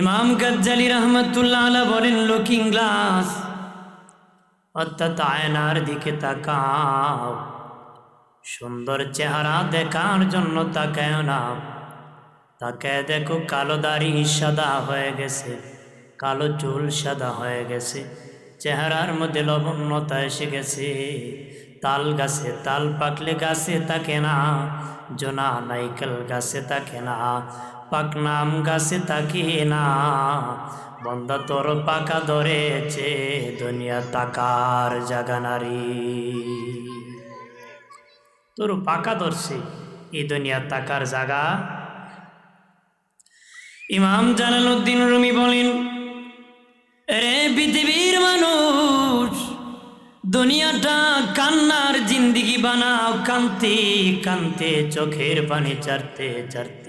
ইমাম গজ্জালি রহমতুল্লাহ বলেন, looking glass অর্থাৎ আয়নার দিকে তাকাও। সুন্দর চেহারা দেখার জন্য তাকায় না। তাকে দেখো কালো দাড়ি সাদা হয়ে গেছে, কালো চুল সাদা হয়ে গেছে, চেহারার মধ্যে লবণ্যতা এসে গেছে। তাল গাছে তাল পাকলে গাছে তাকে না, জোনা নাইকেল গাছে তাকে না। পাকনাম গাছে তাকে না। বন্ধা তোর পাকা ধরেছে, দুনিয়া তাকার জাগা নারী। তোর পাকা ধরছে, এই দুনিয়া তাকার জাগা। ইমাম জালালউদ্দিন রুমি বলেন, রে পৃথিবীর মানুষ, দুনিয়াটা কান্নার জিন্দিগি বানাও, কান্তে কান্তে চোখের পানি চারতে চারতে।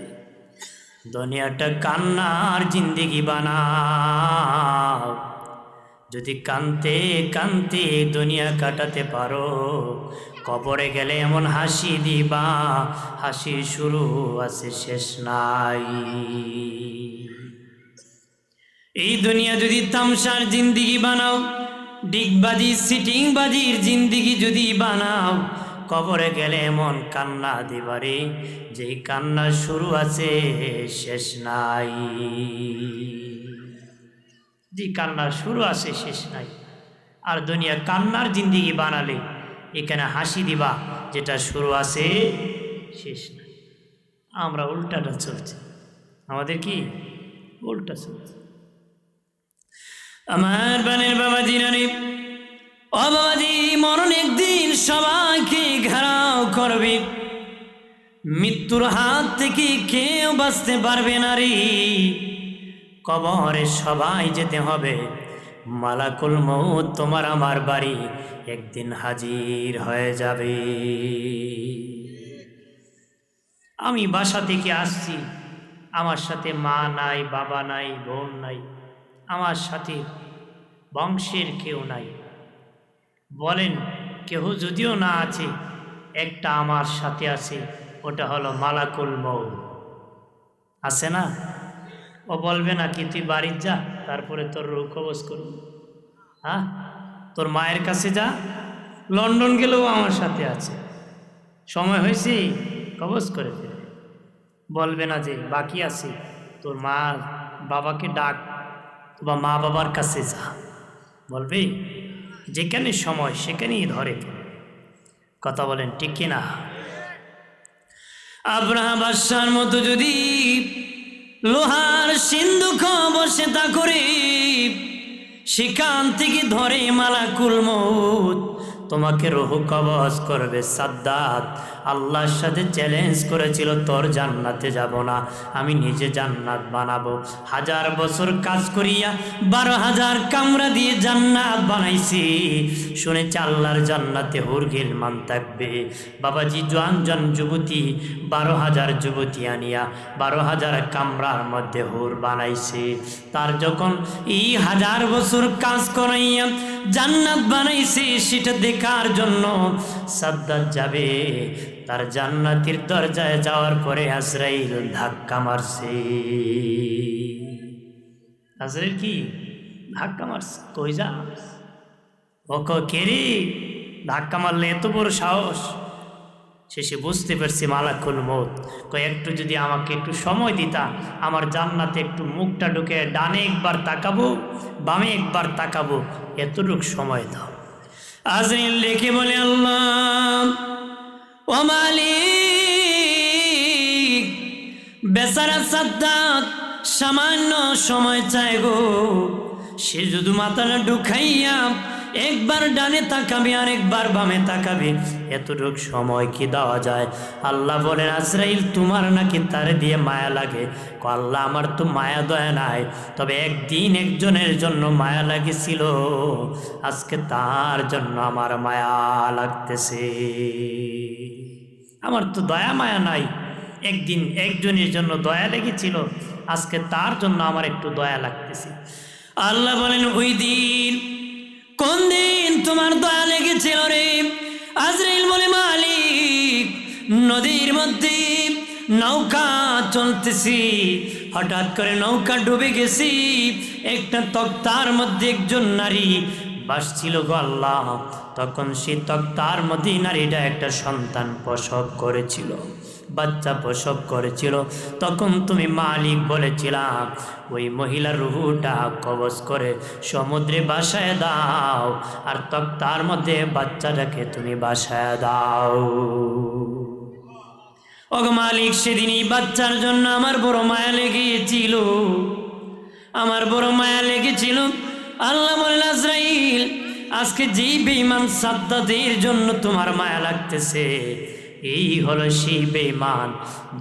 দুনিয়াটা কান্নার জিন্দিগি বানাও। যদি কান্তে কান্তে দুনিয়া কাটাতে পারো, কবরে গেলে এমন হাসি দিবা হাসি শুরু আছে শেষ নাই। এই দুনিয়া যদি তামসার জিন্দিগি বানাও, ডিগবাজি, সিটিংবাজির জিন্দিগি যদি বানাও কবরে গেলে এমন কান্না দিবারে, যেই কান্না শুরু আছে, শেষ নাই। যে কান্নার শুরু আছে, শেষ নাই। আর দুনিয়া কান্নার জিন্দিগি বানালে, এখানে হাসি দিবা, যেটা শুরু আছে, শেষ নাই। আমরা উল্টাটা চলছে। আমাদের কি? উল্টা চলছে। আমার বানের বাবাজি নানি ও বাবাজি, মরণ একদিন সবাইকে ঘেরাও করবে। মৃত্যুর হাত থেকে কেউ বাঁচতে পারবে না রে। কবরে সবাই যেতে হবে। মালাকুল মৌত তোমার আমার বাড়ি একদিন হাজির হয়ে যাবে। আমি বাসা থেকে আসছি। আমার সাথে মা নাই, বাবা নাই, বোন নাই। আমার সাথে বংশের কেউ নাই। বলেন, কেহ যদিও না আছে, একটা আমার সাথে আছে, ওটা হলো মালাকুল মৌ আছে না? ও বলবে না কি, তুই বাড়ির যা, তারপরে তোর রোগ কবজ করুন হ্যাঁ? তোর মায়ের কাছে যা, লন্ডন গেলেও আমার সাথে আছে। সময় হয়েছে, কবজ করে ফেলে। বলবে না যে, বাকি আছে, তোর মা বাবাকে ডাক, বা মা বাবার কাছে যা। বলবে? যেখানে সময় সেখানেই ধরে। কথা বলেন, ঠিক কিনা আব্রাহা বাদশার মতো যদি লোহার সিন্ধু বসে তা করে, সেখান থেকে ধরে মালাকুল মৌত তোমাকে রহু কবজ করবে সাদ্দাত। আল্লাহর সাথে চ্যালেঞ্জ করেছিল, তোর জান্নাতে যাব না, আমি নিজে জান্নাত বানাবো। হাজার বছর কাজ করিয়া বারো হাজার কামরা দিয়ে জান্নাত বানাইছি। শুনেছি আল্লাহর জান্নাতে হুরগিল মান থাকবে। বাবাজি, জোয়ান জন যুবতী, বারো হাজার যুবতী আনিয়া বারো হাজার কামরার মধ্যে হুর বানাইছে। তার যখন এই হাজার বছর কাজ করাইয়া জান্নাত বানাইছে, সেটা দেখার জন্য সাদ্দার যাবে। তার জান্নাতির দরজায় যাওয়ার পরে আজরাইল ধাক্কা মারছে। আজরাইল কি? ধাক্কা মারছে? কই যা? ও কেরি ধাক্কা মারলে এত বড় সাহস। শেষে বুঝতে পারছি মালাকুল মত কয় একটু যদি আমাকে একটু সময় দিতা, আমার জান্নাতে একটু মুখটা ঢুকে ডানে একবার তাকাবো, বামে একবার তাকাবো, এতটুক সময় দাও। আজরিল লেখে বলে, আল্লাহ ও বেচারা সাদ্দাত সামান্য সময় চায় গো। সে যদি মাথাটা ঢুকাইয়া একবার ডানে তাকাবে আর একবার বামে তাকাবে, এতটুক সময় কি দেওয়া যায়? আল্লাহ বলেন, আজরাইল তোমার নাকি তার দিয়ে মায়া লাগে? আল্লাহ আমার তো মায়া দয়া নাই। তবে একদিন একজনের জন্য মায়া লাগেছিল। আজকে তার জন্য আমার মায়া লাগতেছে। আমার তো দয়া মায়া নাই। একদিন একজনের জন্য দয়া লেগেছিল, আজকে তার জন্য আমার একটু দয়া লাগতেছে। আল্লাহ বলেন, ওই দিন, কোন দিন তোমার দয়া লেগেছিল রে? আজরাইল বলে, মালিক, নদীর মধ্যে নৌকা চলতেছি। হঠাৎ করে নৌকা ডুবে গেছি। একটা তক্তার মধ্যে একজন নারী বাসছিল গো আল্লাহ। তখন সে তক্তার মধ্যে নারীটা একটা সন্তান প্রসব করেছিল, বাচ্চা প্রসব করেছিল। তখন তুমি মালিক বলেছিলাম ওই মহিলার রুহুটা কবজ করে সমুদ্রে বাসায় দাও, আর তক তার মধ্যে বাচ্চাটাকে তুমি বাসায় দাও। ওগো মালিক সেদিন এই বাচ্চার জন্য আমার বড় মায়া লেগেছিল। আমার বড় মায়া লেগেছিল আল্লাহ বলেন আজরাইল আজকে যেই বেঈমান সাদ্দাদের জন্য তোমার মায়া লাগতেছে এই হলো সেই বেঈমান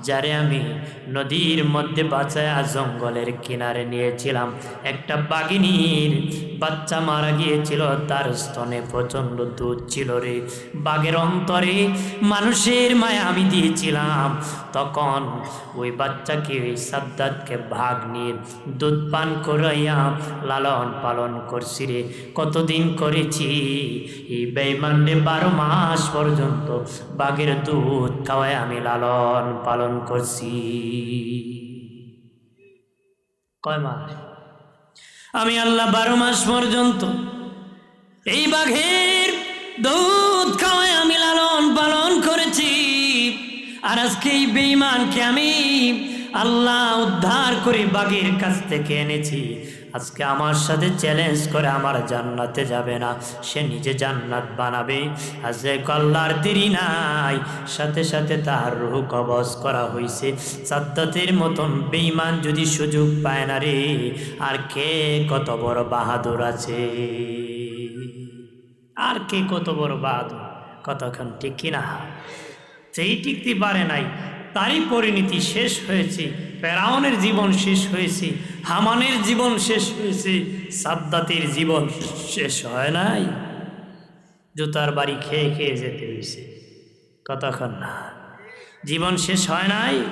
যারে আমি নদীর মধ্যে বাঁচায়া জঙ্গলের কিনারে নিয়েছিলাম। একটা বাঘিনীর বাচ্চা মারা গিয়েছিল, তার স্তনে প্রচণ্ড দুধ ছিল রে। বাঘের অন্তরে মানুষের মায়া আমি দিয়েছিলাম। তখন ওই বাচ্চাকে, ওই সাদ্দাতকে ভাগ নিয়ে দুধ পান করাইয়া লালন পালন করছি রে। কতদিন করেছি? এই বেইমান্ডে বারো মাস পর্যন্ত বাঘের দুধ খাওয়ায় আমি লালন পালন করছি। কয় মাস? আমি আল্লাহ বারো মাস পর্যন্ত এই বাঘের দুধ খাওয়ায় আমি লালন পালন করেছি। আর আজকে এই বেইমানকে আমি আল্লাহ উদ্ধার করে বাঘের কাছ থেকে এনেছি। আজকে আমার সাথে চ্যালেঞ্জ করে আমার জান্নাতে যাবে না। সে নিজে জান্নাত বানাবে। আজকে কল্লার দেরি নাই, সাথে সাথে তার রুহ কবজ করা হয়েছে সাদ্দাতের মতন বেইমান যদি সুযোগ পায় না রে, আর কে কত বড় বাহাদুর আছে? আর কে কত বড় বাহাদুর? কতক্ষণ ঠিক কিনা যেই টিকতে পারে নাই তারই পরিণতি শেষ হয়েছে, ফেরাউনের জীবন শেষ হয়েছে, হামানের জীবন শেষ হয়েছে, সাদ্দাতের জীবন শেষ হয় নাই। জুতার বাড়ি খেয়ে খেয়ে যেতে হয়েছে। কতক্ষণ না। জীবন শেষ হয় নাই,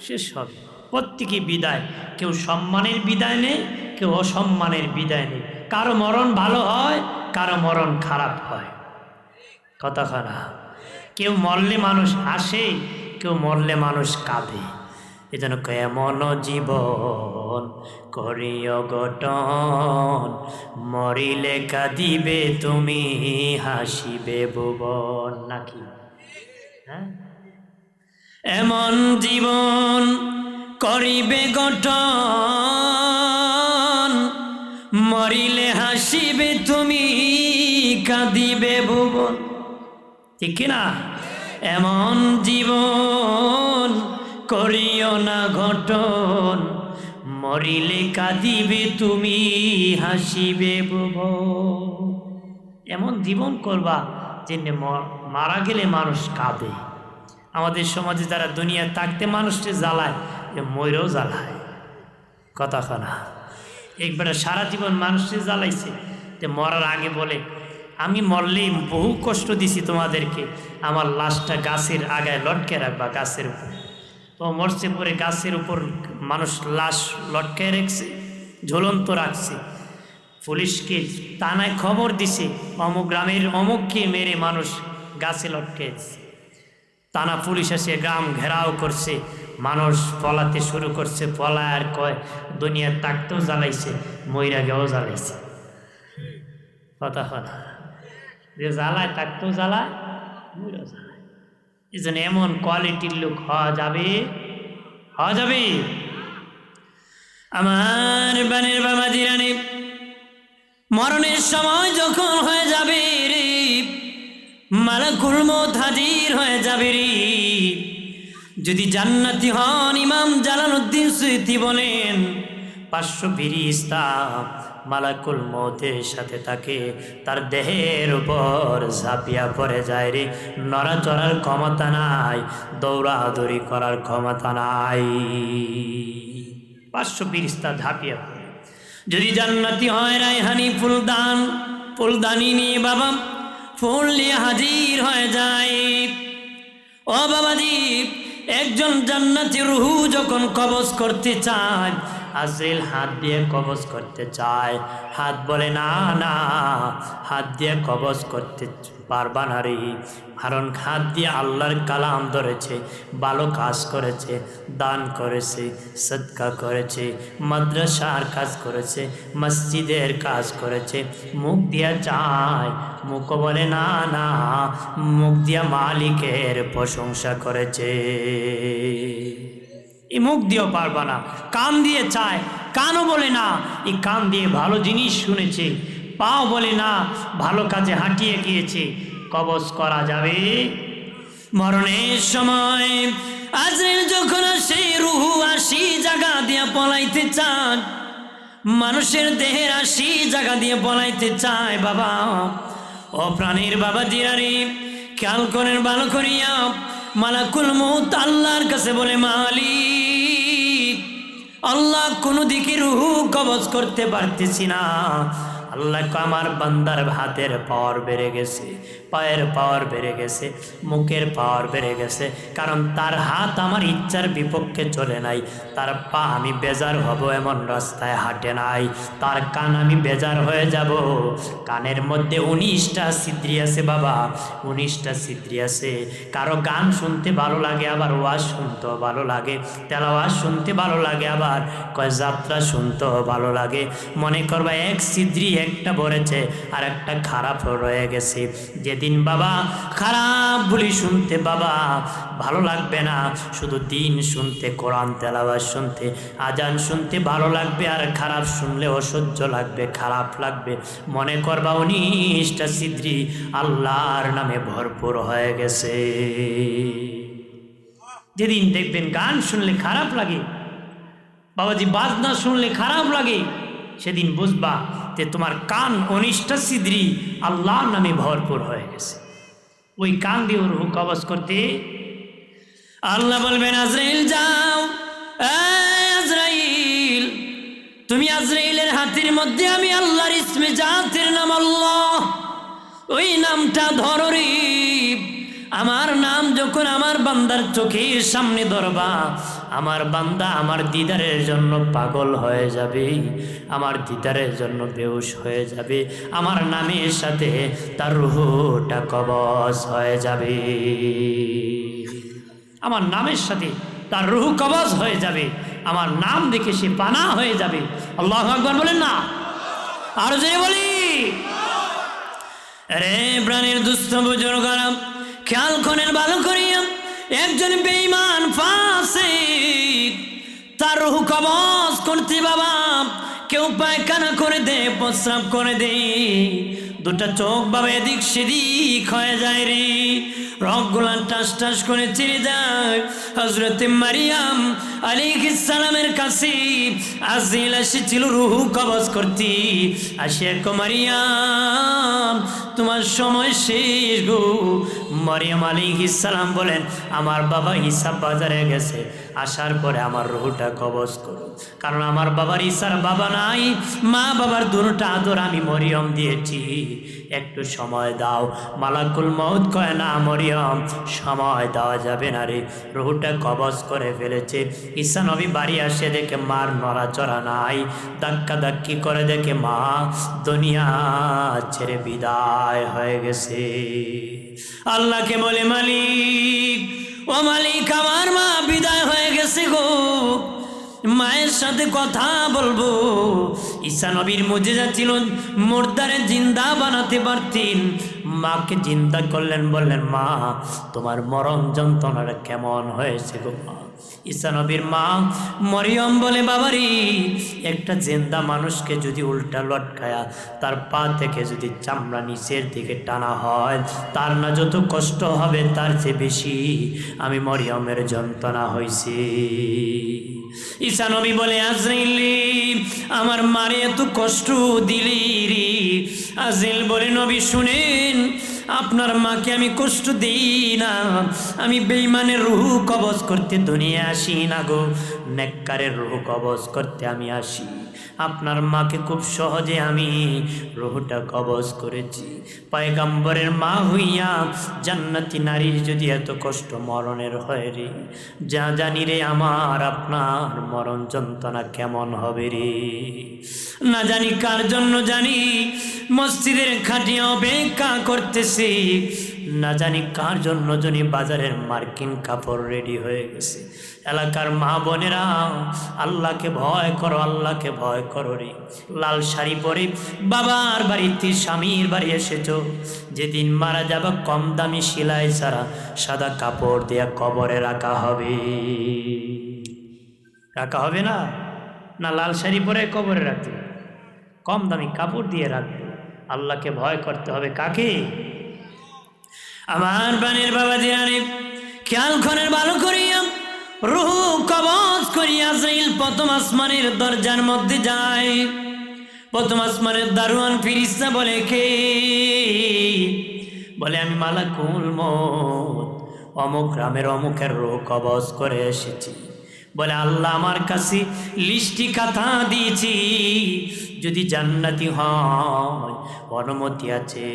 শেষ হবে। প্রত্যেকে বিদায়। কেউ সম্মানের বিদায় নেই কেউ অসম্মানের বিদায় নেই কারও মরণ ভালো হয়, কারও মরণ খারাপ হয়। কতক্ষণ কেউ মরলে মানুষ হাসে কেউ মরলে মানুষ কাঁদে। এজন্য কেমন জীবন করিও গঠন। মরিলে কাঁদিবে, তুমি হাসিবে ভুবন। নাকি? হ্যাঁ? এমন জীবন করিবে গঠন। মরিলে হাসিবে, তুমি কাঁদিবে ভুবন। ঠিক কিনা এমন জীবন করিও না ঘটন। মরিলে কাঁদিবে, তুমি হাসিবে ভুবন। এমন জীবন করবা যে মারা গেলে মানুষ কাঁদে। আমাদের সমাজে যারা দুনিয়া থাকতে মানুষকে জ্বালায় যে ময়ূরও জ্বালায়। কথাখানা একবারে সারা জীবন মানুষকে জ্বালাইছে যে মরার আগে বলে আমি মরলে বহু কষ্ট দিছি তোমাদেরকে। আমার লাশটা গাছের আগায় লটকে রাখবা, গাছের উপর। তো মরছে পরে গাছের উপর মানুষ লাশ লটকে রাখছে, ঝুলন্ত রাখছে। পুলিশকে তানায় খবর দিছে, অমুক গ্রামের অমুককে মেরে মানুষ গাছে লটকে টানা পুলিশ এসে গ্রাম ঘেরাও করছে, মানুষ পলাতে শুরু করছে, পলায় আর কয়, দুনিয়ার তাকতেও জ্বালাইছে ময়রা গেও জ্বালাইছে। কথা কথা যে জ্বালায় তাকতেও জ্বালায়? জ্বালায়। এই জন্য এমন কোয়ালিটির লোক হওয়া যাবে? হওয়া যাবে? আমার বানের বাবা জিরানি, মরণের সময় যখন হয়ে যাবে রে, মালাকুল হাজির হয়ে যাবে রে। যদি জান্নাতি হন ইমাম জালালউদ্দিন সুইতি বলেন, পাঁচশো ফিরিস্তা মালাকুল মতের সাথে তাকে তার দেহের উপর ঝাঁপিয়া পড়ে যায় রে। নড়াচড়ার ক্ষমতা নাই, দৌড়াদৌড়ি করার ক্ষমতা নাই। পাঁচশো ফিরিস্তা ঝাঁপিয়া পড়ে। যদি জান্নাতি হয় রায়হানি ফুলদান, ফুলদানি নিয়ে বাবা, ফুল নিয়ে হাজির হয়ে যায়। ও বাবাজি একজন জান্নাতি রুহু যখন কবজ করতে চায় আজরিল হাত দিয়ে কবজ করতে চায়। হাত বলে, না না, হাত দিয়ে কবজ করতে পারবা না রে। কারণ হাত দিয়ে আল্লাহর কালাম ধরেছে, ভালো কাজ করেছে, দান করেছে সৎকা করেছে, মাদ্রাসার কাজ করেছে, মসজিদের কাজ করেছে। মুখ দিয়া চায় মুখ বলে, না না, মুখ দিয়া মালিকের প্রশংসা করেছে। এই মুখ দিয়েও পারবা না। কান দিয়ে চায়, কানও বলে না। এই কান দিয়ে ভালো জিনিস শুনেছে, পাও বলে না, ভালো কাজে হাঁটিয়ে গিয়েছে। কবজ করা যাবে। মরণের সময় আজরেল যখন আসে রুহু আসি জাগা দিয়া পলাইতে চান, মানুষের দেহের আসি জাগা দিয়ে পলাইতে চায়, বাবা। ও প্রাণীর বাবা জিরারে, খেয়াল করেন ভালো করিয়া মালাকুল মৌত আল্লাহর কাছে বলে মালিক আল্লাহ কোনো দিকে রুহু কবজ করতে পারতেছি না। আল্লাহ আমার বান্দার হাতের পাওয়ার বেড়ে গেছে, পায়ের পাওয়ার বেড়ে গেছে, মুখের পাওয়ার বেড়ে গেছে, কারণ তার হাত আমার ইচ্ছার বিপক্ষে চলে নাই, তার পা আমি বেজার হব এমন রাস্তায় হাঁটে নাই, তার কান আমি বেজার হয়ে যাব, কানের মধ্যে উনিশটা সিদ্রি আছে বাবা, উনিশটা সিদ্রি আছে, কারও গান শুনতে ভালো লাগে, আবার ওয়াজ শুনতেও ভালো লাগে তেলাওয়াজ শুনতে ভালো লাগে, আবার কয় যাত্রা শুনতেও ভালো লাগে, মনে করবা এক সিদ্রি একটা ভরেছে আর একটা খারাপ রয়ে গেছে। যেদিন বাবা খারাপ বলি শুনতে, বাবা ভালো লাগবে না, শুধু দিন শুনতে, কোরআন তেলাওয়াজ শুনতে, আজান শুনতে ভালো লাগবে, আর খারাপ শুনলে অসহ্য লাগবে, খারাপ লাগবে। মনে করবা উনিশটা সিদ্রি আল্লাহর নামে ভরপুর হয়ে গেছে। যেদিন দেখবেন গান শুনলে খারাপ লাগে, বাবাজি বাজনা শুনলে খারাপ লাগে, সেদিন বুঝবা যে তোমার কান অনিষ্টা সিদ্রি আল্লাহর নামে ভরপুর হয়ে গেছে। ওই কান দিয়ে ওর হুক কবজ করতে আল্লাহ বলবেন, আজরাইল যাও আজরাইল, তুমি আজরাইলের হাতের মধ্যে আমি আল্লাহর ইসমে জাতের নাম আল্লাহ। ওই নামটা ধরো আমার নাম যখন আমার বান্দার চোখের সামনে ধরবা আমার বান্দা আমার দিদারের জন্য পাগল হয়ে যাবে, আমার দিদারের জন্য বেউস হয়ে যাবে, আমার নামের সাথে তার রুহটা কবজ হয়ে যাবে। আমার নামের সাথে তার রুহ কবজ হয়ে যাবে, আমার নাম দেখে সে পানা হয়ে যাবে। আল্লাহ আকবর বলেন না? আর যে বলি। রে প্রাণীর দুস্থ বুজুর্গরা খেয়াল করেন ভালো করিয়া একজন বেঈমান ফাসে তার রুহু কবজ করতে বাবা, কেউ পায়খানা করে দে, প্রস্রাব করে দে। দুটা চোখ বাবা এদিক সেদিক হয়ে যায় রে। রকগুলা টাস টাস করে চিরে যায়। হজরতে মারিয়াম আলাইহিস সালামের কাছে আজিল এসেছিল রুহু কবজ করতে। আসিয়া কো মারিয়াম তোমার সময় শেষ গো। মারিয়াম আলী ইসালাম বলেন, আমার বাবা হিসাব বাজারে গেছে, আসার পরে আমার রুহটা কবজ করো। কারণ আমার বাবার ইসার বাবা নাই, মা বাবার দুটা আদর আমি মরিয়ম দিয়েছি। একটু সময় দাও। মালাকুল মৌত কয়, না মরিয়ম, সময় দেওয়া যাবে না রে। রুহুটা কবজ করে ফেলেছে। ঈসা নবী বাড়ি আসে দেখে মার নড়াচড়া নাই। ধাক্কা ধাক্কি করে দেখে মা দুনিয়া ছেড়ে বিদায় হয়ে গেছে। আল্লাহকে বলে, মালিক, ও মালিক, আমার মা বিদায় হয়ে গেছে গো। মায়ের সাথে কথা বলব। ঈসা নবীর মজেজা ছিল, মোর্দারে জিন্দা বানাতে পারতেন। মাকে চিন্তা করলেন, বললেন, মা, তোমার মরণ যন্ত্রণাটা কেমন হয়েছে গো মা? ঈসা নবীর মা, মরিয়ম বলে, বাবারি, একটা জেন্দা মানুষকে যদি উল্টা লটকায়া তার পা থেকে যদি চামড়া নিচের দিকে টানা হয়, তার না যত কষ্ট হবে তার চেয়ে বেশি আমি মরিয়মের যন্ত্রণা হয়েছি ঈসা নবী বলে, আজরাইলি, আমার মারে এত কষ্ট দিলি রে। আজিল বলে, নবী, শুনেন, আপনার মাকে আমি কষ্ট দিই না। আমি বেইমানের রুহু কবজ করতে দুনিয়া আসি না গো। নেককারের রুহু কবজ করতে আমি আসি। আপনার মাকে খুব সহজে আমি রুহটা কবজ করেছি। পায়গাম্বরের মা হইয়া জান্নাতি নারীর যদি এত কষ্ট মরণের হয় রে, যা জানি রে আমার আপনার মরণ যন্ত্রণা কেমন হবে রে। না জানি কার জন্য জানি, মসজিদের খাটিয়া অপেক্ষা করতেছি। না জানি কার জন্য জানি বাজারের মার্কিন কাপড় রেডি হয়ে গেছে। এলাকার মা বোনেরা, আল্লাহকে ভয় করো, আল্লাহকে ভয় করো রে। লাল শাড়ি পরে বাবার বাড়িতে স্বামীর বাড়ি এসেছ। যেদিন মারা যাবে কম দামি সেলাই ছাড়া সাদা কাপড় দেয়া কবরে রাখা হবে। রাখা হবে না? না লাল শাড়ি পরে কবরে রাখবে? কম দামি কাপড় দিয়ে রাখবে। আল্লাহকে ভয় করতে হবে কাকে? আমার বানের বাবা দিয়ানি, খেয়াল খনের ভালো করিয়া, রুহু কবজ করিয়া যাইল প্রথম আসমানের দরজার মধ্যে যায়। প্রথম আসমানের দারুয়ান ফিরিস্তা বলে, কে? বলে, আমি মালাকুল মত অমুক গ্রামের অমুকের রুহ কবজ করে এসেছি। বলে, আল্লাহ আমার কাছে লিস্টি কথা দিয়েছি। যদি জান্নাতি হয়, অনুমতি আছে।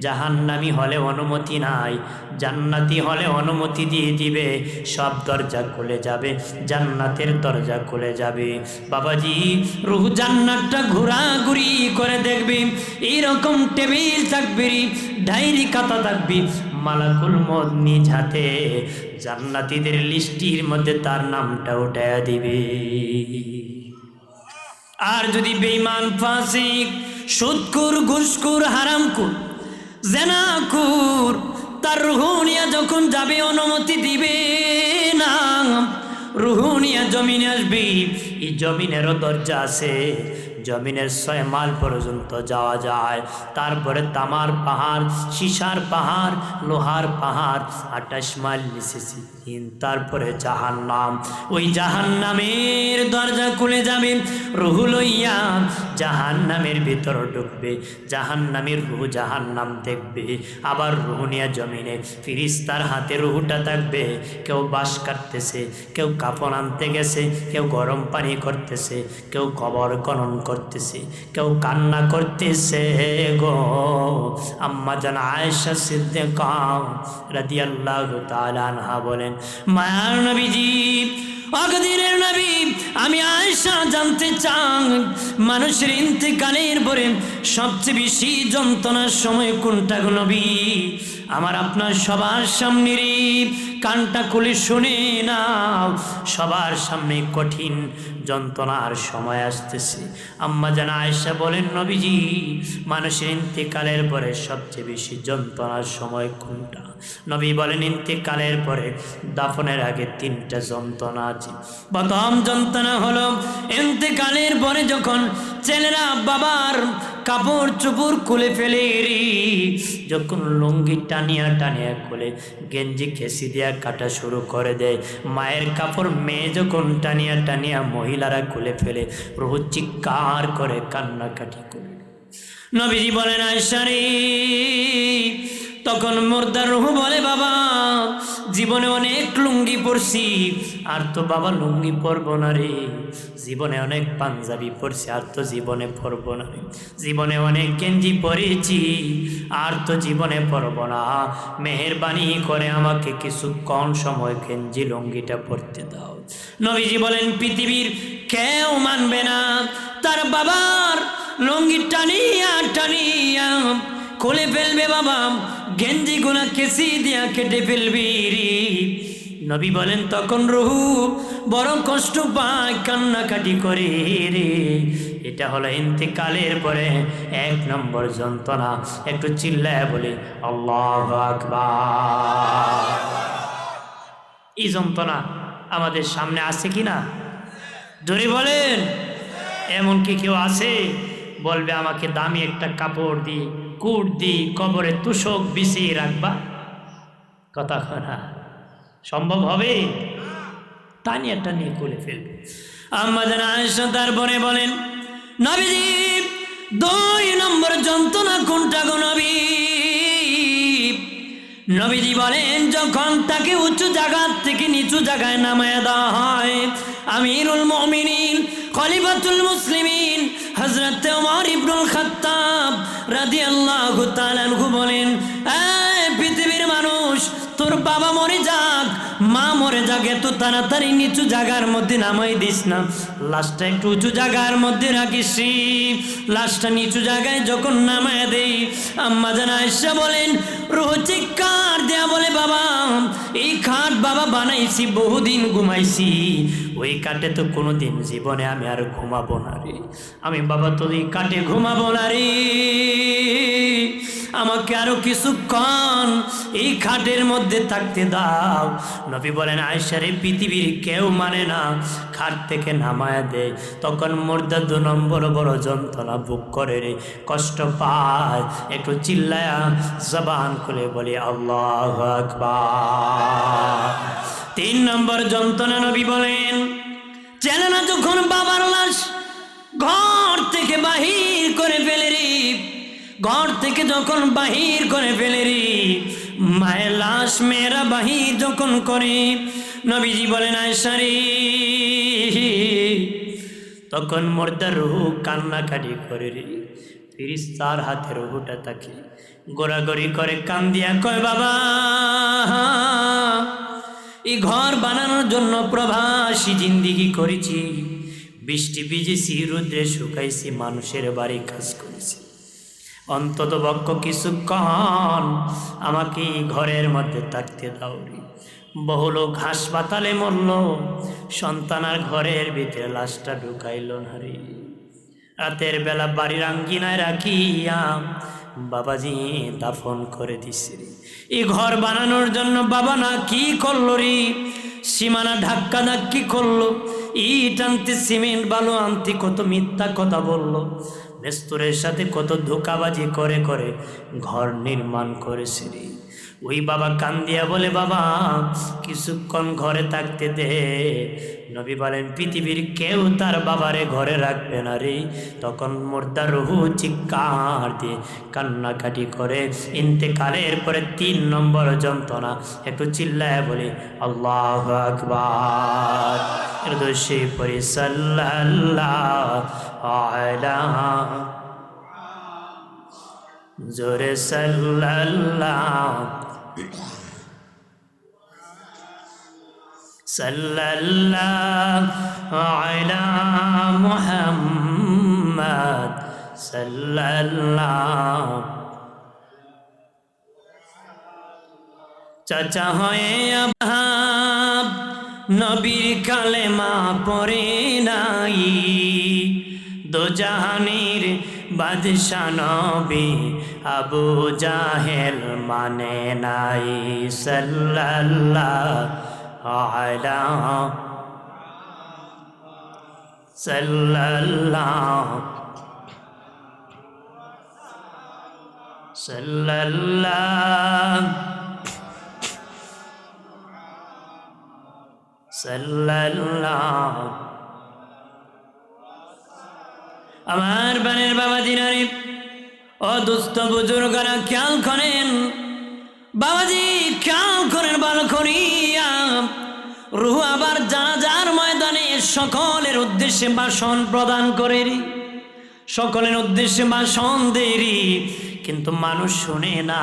জাহান্নামি হলে অনুমতি নাই, জান্নাতি হলে অনুমতি দিয়ে দিবে। সব দরজা খুলে যাবে, জান্নাতের দরজা খুলে যাবে। বাবাজি, রুহ জান্নাতটা ঘোরাঘুরি করে দেখবে এইরকম টেবিল থাকবে ডায়েরি খাতা থাকবে, মালাকুল মদ নিজ হাতে। জান্নাতীদের লিস্টির মধ্যে তার নামটা উঠাইয়া দিবে। আর যদি বেঈমান ফাসিক, সুদকুর, ঘুষকুর, হারামকুর, জেনাকুর, তার রুহনিয়া যখন যাবে, অনুমতি দিবে না রুহনিয়া জমিনে আসবে, এই জমিনেরও দরজা আছে। জমিনের ছয় মাইল পর্যন্ত যাওয়া যায়। তারপরে তামার পাহাড়, সীসার পাহাড়, লোহার পাহাড়, আঠাশ মাইল নিচে সিকিম, তারপরে জাহান নাম ওই জাহান নামের দরজা খুলে যাবে, রুহু লইয়া জাহান নামের ভিতর ঢুকবে। জাহান নামের রুহু জাহান নাম দেখবে, আবার রুহু নিয়ে জমিনে ফিরিস্তার হাতে রুহুটা থাকবে। কেউ বাঁশ কাটতেছে, কেউ কাপড় আনতে গেছে, কেউ গরম পানি করতেছে, কেউ কবর খনন করতেছে কেউ কান্না করতেছে গো। আম্মা জান আয়েশা সিদ্দিকা রাদিয়াল্লাহু তাআলা আনহা বলেন, মায়ার নবীজি অগদিনের নবী, আমি আয়েশা জানতে চান। মানুষের ইন্তেকালের পরে সবচেয়ে বেশি যন্ত্রণার সময় কোনটা নবী? আমার আপনার সবার সামনে রে কানটা খুলে শুনে নাও। সবার সামনে কঠিন যন্ত্রণার সময় আসতেছে। আম্মা জানা আয়েশা বলেন, নবীজি, মানুষের ইন্তেকালের পরে সবচেয়ে বেশি যন্ত্রণার সময় কোনটা? নবী বলেন, ইন্তেকালের পরে দাফনের আগে তিনটা যন্ত্রণা আছে। প্রথম যন্ত্রণা হলো, ইন্তেকালের পরে যখন ছেলেরা বাবার কাপড় চুপুর খুলে ফেলে রে। যখন লুঙ্গি টানিয়া টানিয়া খুলে, গেঞ্জি খেসি দিয়া কাটা শুরু করে দেয়। মায়ের কাপড় মেয়ে যখন টানিয়া টানিয়া মহিলারা খুলে ফেলে, প্রভু চিৎকার করে কান্নাকাটি করে। নবীজি বলেন আয়সারে তখন মোরদার রুহু বলে, বাবা, জীবনে অনেক লুঙ্গি পরছি, আর তো বাবা লুঙ্গি পরব না রে। জীবনে অনেক পাঞ্জাবি পরছি, আর তো জীবনে পরব না রে। জীবনে অনেক গেঞ্জি পরেছি, আর তো জীবনে পরব না। মেহরবানি করে আমাকে কিছু কম সময় গেঞ্জি, লুঙ্গিটা পরতে দাও। নবীজি বলেন, পৃথিবীর কেউ মানবে না। তার বাবার লুঙ্গি টানিয়া টানিয়া খুলে ফেলবে বাবা গেঞ্জি গুনা কেসি দিয়া কেটে ফেলবি নবী বলেন, তখন রহু বড় কষ্ট পায় কান্নাকাটি করে রে। এটা হলো ইন্তেকালের পরে এক নম্বর যন্ত্রণা। একটু চিল্লায় বলে, আল্লাহ এই যন্ত্রণা আমাদের সামনে আছে কি না? জোরে বলেন। এমন কি কেউ আছে, বলবে, আমাকে দামি একটা কাপড় দি কুট দি কবরে তুষক, বিছিয়ে রাখবা। কথা না। সম্ভব হবে? টানিয়ে টানিয়ে করে ফেলবে। আমাদের আয়সা তারপরে বলেন, নবীজি, দুই নম্বর যন্ত্রণা কোনটা গো নবী? নবীজি বলেন, যখন তাকে উঁচু জায়গা থেকে নিচু জায়গায় নামায় দেওয়া হয়, আমিরুল মমিনিন, খলিফাতুল মুসলিমিন হজরত ওমর ইবনুল খাত্তাব আল্লাহ তাআলা আনহু বলেন পৃথিবীর মানুষ তোর বাবা মরে যাক মা মরে যাক তো তাড়াতাড়ি নিচু জায়গার মধ্যে নামাই দিস না। লাশটা একটু উঁচু জায়গার মধ্যে রাখিস। লাশটা নিচু জায়গায় যখন নামায় দেই, আম্মা জান আয়েশা বলেন, রোহ চিৎকার দেয়া বলে, বাবা, এই খাট বাবা বানাইছি, বহুদিন ঘুমাইছি। ওই কাটে তো কোনোদিন জীবনে আমি আর ঘুমাবো না রে। আমি বাবা তো এই কাটে ঘুমাবো না রে। আমাকে আরও কিছুক্ষণ এই খাটের মধ্যে থাকতে দাও। নবী বলেন আয়সারে পৃথিবীর কেউ মানে না। খাট থেকে নামায় দেয় তখন মোর্দা দু নম্বর বড় যন্ত্রণা বুক করে রে। কষ্ট পায়। একটু চিল্লায়া জবান খুলে বলি, আল্লাহ তিন নম্বর যন্ত্রণা নবী বলেন চেনে যখন বাবার লাশ ঘর থেকে বাহির করে ফেলে রে। ঘর থেকে যখন বাহির করে ফেলে রে। মায়ের লাশ মেয়েরা বাহির যখন করে, নবীজি বলেন আয়সারি তখন মোর্দার রুহু কান্নাকাটি করে রে। ফিরিস্তার হাতে রুহুটা তাকে গোড়াগড়ি করে কান দিয়া কয়, বাবা, এই ঘর বানানোর জন্য প্রবাসী জিন্দিগি করেছি। বৃষ্টি ভিজেছি, রুদ্রে শুকাইছি, মানুষের বাড়ি কাজ করেছি। অন্তত বক্ষ কিছুক্ষণ আমাকে ঘরের মধ্যে থাকতে দাও বহু লোক হাসপাতালে মরল, সন্তান আর ঘরের ভিতরে লাশটা ঢুকাইল না রে। রাতের বেলা বাড়ির আঙ্গিনায় রাখিয়া বাবাজি দাফন করে দিছে এই ঘর বানানোর জন্য বাবা না কি করল রে? সীমানা ধাক্কা ধাক্কি করল। ইট আনতে, সিমেন্ট, বালু আনতে কত মিথ্যা কথা বলল। মেস্তরের সাথে কত ধোকাবাজি করে করে ঘর নির্মাণ করেছে রে ওই বাবা কান্দিয়া বলে, বাবা, কিছুক্ষণ ঘরে থাকতে দে। নবী বলেন, পৃথিবীর কেউ তার বাবারে ঘরে রাখবে না রে। তখন মোর্দা রহু চিৎকার দিয়ে কান্নাকাটি করে। ইন্তেকালের পরে তিন নম্বর যন্ত্রণা একটু চিল্লায় বলে, আল্লাহ আকবার। এর দোষে পরে সাল্লাল্লাহ। জোরে সাল্লাল্লাহ। চাচা হয়ে আভাব নবীর কালেমা পড়ে নাই। দোজাহানির বাদশা নবী আবু জাহেল মানে নাই সাল্লাল্লাহ আলা সাল্লাল্লাহ সাল্লাল্লাহ সাল্লাল্লাহ আমার বানের বাবা দিনারে, ও দুস্থ বুজুর্গরা খেয়াল করেন। বাবাজি খেয়াল করেন ভালো করিয়া। রুহু আবার জানাজার ময়দানে সকলের উদ্দেশ্যে ভাষণ প্রদান করে। সকলের উদ্দেশ্যে ভাষণ দেরি কিন্তু মানুষ শুনে না।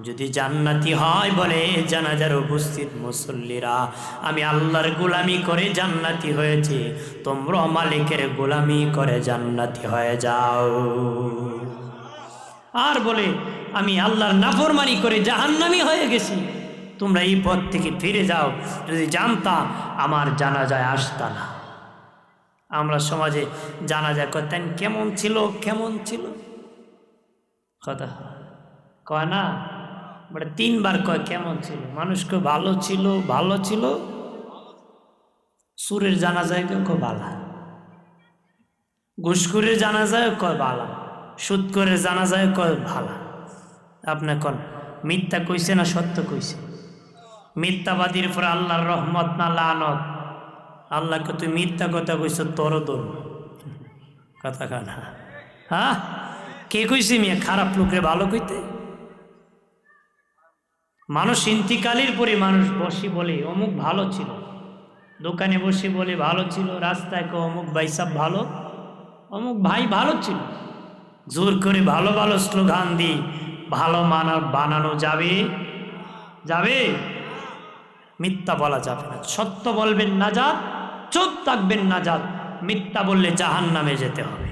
যদি জান্নাতি হয় বলে জানাজার উপস্থিত মুসল্লিরা, আমি আল্লাহর গোলামি করে জান্নাতি হয়েছে, তোমরা মালিকের গোলামি করে জান্নাতি হয়ে যাও। আর বলে, আমি আল্লাহর নাফরমানি করে জাহান্নামি হয়ে গেছি। তোমরা এই পথ থেকে ফিরে যাও, যদি জানতা আমার জানাজায় আসতা না। আমরা সমাজে জানাজা করতেন, কেমন ছিল কেমন ছিল? কথা কয় না? বলে, তিনবার কয়, কেমন ছিল? মানুষকে ভালো ছিল ভালো ছিল। সুরের জানা যায় কেউ কয়, বালা। ঘুষখুরের জানা যায় কয়, বালা। সুদ করে জানা যায় কয় ভালা আপনি কন? মিথ্যা কইছে না সত্য কইছে? মিথ্যাবাদীর পরে আল্লাহর রহমত না লানত? আল্লাহকে তুই মিথ্যা কথা কইছ তোর দোল। কথা কানা হ্যাঁ? কে কইছি মিয়া? খারাপ লোকরে ভালো কইতে? মানুষ ইন্তিকালের পরে মানুষ বসে বলে, অমুক ভালো ছিল। দোকানে বসে বলে, ভালো ছিল। রাস্তায় কো অমুক বাইসাব ভালো? অমুক ভাই ভালো ছিল। জোর করে ভালো ভালো স্লোগান দিই ভালো মানা বানানো যাবে? যাবে? মিথ্যা বলা যাবে না। সত্য বলবেন না যাত চোখ থাকবেন না যাত মিথ্যা বললে জাহান নামে যেতে হবে।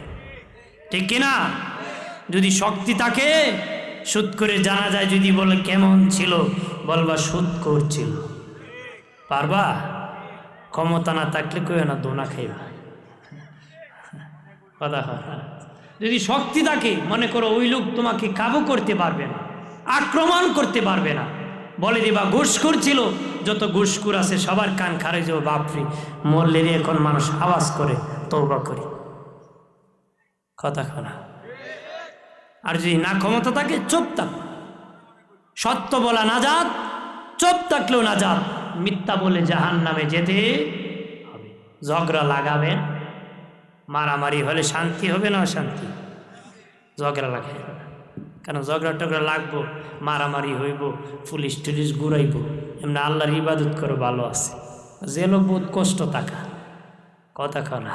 ঠিক কিনা? যদি শক্তি থাকে সুদ করে জানা যায় যদি বলে কেমন ছিল, বলবা সুদ করছিল পারবা? ক্ষমতা না থাকলে কেউ না, দোনা খাইবা। কথা হয়। যদি শক্তি থাকে, মনে করো ওই লোক তোমাকে কাবু করতে পারবে না, আক্রমণ করতে পারবে না, বলে দিবা ঘুষখুর ছিল, যত ঘুষখুর আছে সবার কান খারে যাব, বাপরি, মরলে এখন মানুষ আওয়াজ করে তৌবা করি। কথা খানা আর যদি না ক্ষমতা থাকে, চুপ থাক। সত্য বলা না যাত চোপ থাকলেও না যাত মিথ্যা বলে জাহান নামে যেতে হবে। ঝগড়া লাগাবেন। মারামারি হলে শান্তি হবে না অশান্তি? ঝগড়া লাগাই কারণ ঝগড়া টগড়া লাগবো, মারামারি হইব, পুলিশ টুলিশ ঘুরাইব। এমনি আল্লাহর ইবাদত করে ভালো আছে। জেলও বহুত কষ্ট থাকা। কথা খানা